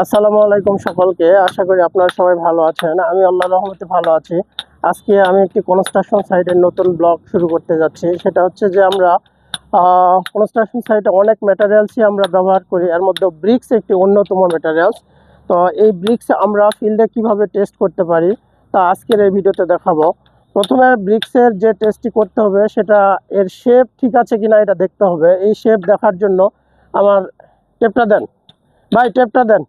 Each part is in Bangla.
আসসালামু আলাইকুম সকলকে। আশা করি আপনারা সবাই ভালো আছেন। আমি আল্লাহ রহমতে ভালো আছি। আজকে আমি একটি কনস্ট্রাকশন সাইটের নতুন ব্লগ শুরু করতে যাচ্ছি। সেটা হচ্ছে যে আমরা কনস্ট্রাকশন সাইটে অনেক ম্যাটেরিয়ালসই আমরা ব্যবহার করি। এর মধ্যে ব্রিক্স একটি অন্যতম ম্যাটেরিয়ালস তো এই ব্রিক্স আমরা ফিল্ডে কীভাবে টেস্ট করতে পারি, তা আজকের এই ভিডিওতে দেখাবো। প্রথমে ব্রিক্সের যে টেস্টটি করতে হবে, সেটা এর শেপ ঠিক আছে কিনা এটা দেখতে হবে। এই শেপ দেখার জন্য আমার টেপটা দেন। ভাই টেপটা দেন।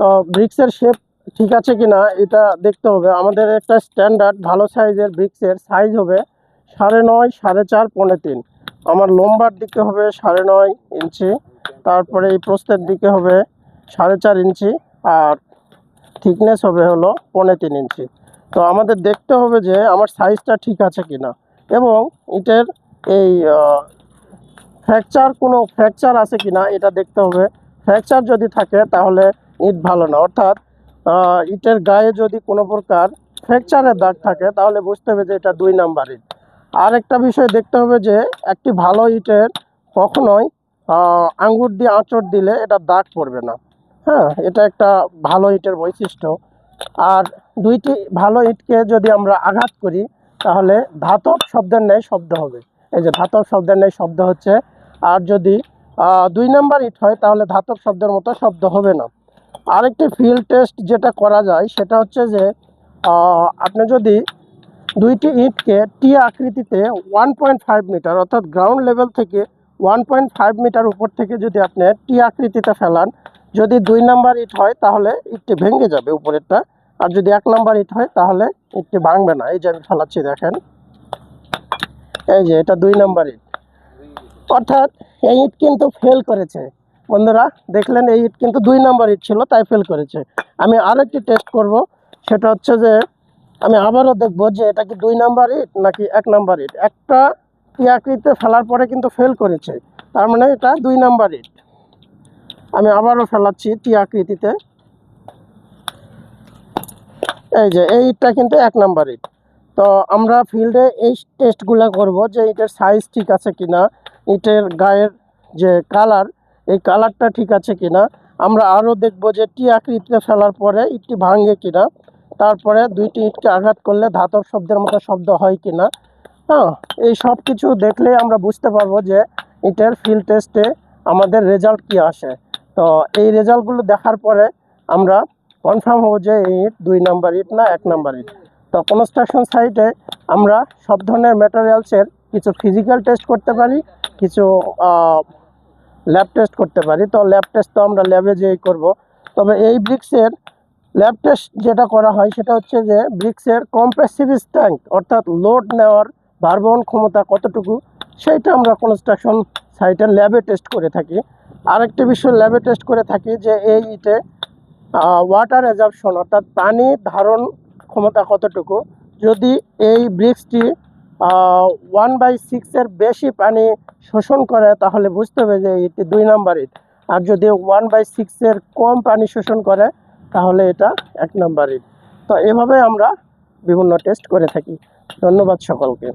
তো ব্রিক্সের শেপ ঠিক আছে কি না এটা দেখতে হবে। আমাদের একটা স্ট্যান্ডার্ড ভালো সাইজের ব্রিক্সের সাইজ হবে সাড়ে নয়, সাড়ে চার, পৌনে তিন। আমার লম্বার দিকে হবে সাড়ে নয় ইঞ্চি, তারপরে এই প্রস্তের দিকে হবে সাড়ে চার ইঞ্চি আর থিকনেস হবে হলো পৌনে তিন ইঞ্চি। তো আমাদের দেখতে হবে যে আমার সাইজটা ঠিক আছে কি না এবং ইটের এই ফ্র্যাকচার কোনো ফ্র্যাকচার আছে কি না এটা দেখতে হবে। ফ্র্যাকচার যদি থাকে তাহলে ইট ভালো না। অর্থাৎ ইটের গায়ে যদি কোনো প্রকার ফ্র্যাকচারের দাগ থাকে, তাহলে বুঝতে হবে যে এটা দুই নাম্বার ইট। আর একটা বিষয় দেখতে হবে যে, একটি ভালো ইটের কখনোই আঙ্গুর দিয়ে আঁচড় দিলে এটা দাগ পড়বে না। হ্যাঁ এটা একটা ভালো ইটের বৈশিষ্ট্য। আর দুইটি ভালো ইটকে যদি আমরা আঘাত করি, তাহলে ধাতব শব্দের ন্যায় শব্দ হবে। এই যে ধাতব শব্দের ন্যায় শব্দ হচ্ছে, আর যদি দুই নাম্বার ইট হয়, তাহলে ধাতব শব্দের মতো শব্দ হবে না। আরেকটি ফিল্ড টেস্ট যেটা করা যায়, সেটা হচ্ছে যে আপনি যদি দুইটি ইটকে টি আকৃতিতে ওয়ান পয়েন্ট ফাইভ মিটার অর্থাৎ গ্রাউন্ড লেভেল থেকে ওয়ান পয়েন্ট ফাইভ মিটার উপর থেকে যদি আপনি টি আকৃতিতে ফেলান, যদি দুই নাম্বার ইট হয়, তাহলে ইটটি ভেঙে যাবে উপরেরটা। আর যদি এক নাম্বার ইট হয়, তাহলে ইটটি ভাঙবে না। এই যে আমি ফেলাচ্ছি, দেখেন। এই যে, এটা দুই নাম্বার ইট। অর্থাৎ এই ইট কিন্তু ফেল করেছে। বন্ধুরা, দেখলেন এই ইট কিন্তু দুই নাম্বার ইট ছিল, তাই ফেল করেছে। আমি আরেকটি টেস্ট করব, সেটা হচ্ছে যে, আমি আবারও দেখব যে এটা কি দুই নাম্বার ইট নাকি এক নাম্বার ইট। একটা আকৃতিতে ফেলার পরে কিন্তু ফেল করেছে, তার মানে এটা দুই নাম্বার ইট। আমি আবারও ফেলাচ্ছি টি আকৃতিতে। এই যে, এই ইটটা কিন্তু এক নাম্বার ইট। তো আমরা ফিল্ডে এই টেস্টগুলো করব যে ইটের সাইজ ঠিক আছে কিনা, ইটের গায়ের যে কালার এই কালারটা ঠিক আছে কিনা, আমরা আরও দেখব যে টি আকৃতিতে ফেলার পরে ইটটি ভাঙে কিনা, তারপরে দুইটি ইটকে আঘাত করলে ধাতব শব্দের মতো শব্দ হয় কিনা। হ্যাঁ এই সব কিছু দেখলেই আমরা বুঝতে পারব যে ইটের ফিল্ড টেস্টে আমাদের রেজাল্ট কি আসে। তো এই রেজাল্টগুলো দেখার পরে আমরা কনফার্ম হব যে এই ইট দুই নাম্বার ইট না এক নাম্বার ইট। তো কনস্ট্রাকশন সাইটে আমরা সব ধরনের ম্যাটেরিয়ালসের কিছু ফিজিক্যাল টেস্ট করতে পারি, কিছু ল্যাব টেস্ট করতে পারি। তো ল্যাব টেস্ট তো আমরা ল্যাবে যেই করব। তবে এই ব্রিক্সের ল্যাব টেস্ট যেটা করা হয় সেটা হচ্ছে যে ব্রিক্সের কম্প্রেসিভ ট্যাঙ্ক অর্থাৎ লোড নেওয়ার ভারবহন ক্ষমতা কতটুকু সেইটা আমরা কনস্ট্রাকশন সাইটের ল্যাবে টেস্ট করে থাকি। আরেকটি বিষয় ল্যাবে টেস্ট করে থাকি যে এই ইটে ওয়াটার অ্যাজাবশন অর্থাৎ পানি ধারণ ক্ষমতা কতটুকু। যদি এই ব্রিক্সটি ওয়ান বাই সিক্সের বেশি পানি শোষণ করে, তাহলে বুঝতে হবে যে এটি দুই নাম্বার ইট। আর যদি ওয়ান বাই সিক্সের কম পানি শোষণ করে, তাহলে এটা এক নাম্বার ইট। তো এভাবে আমরা বিভিন্ন টেস্ট করে থাকি। ধন্যবাদ সকলকে।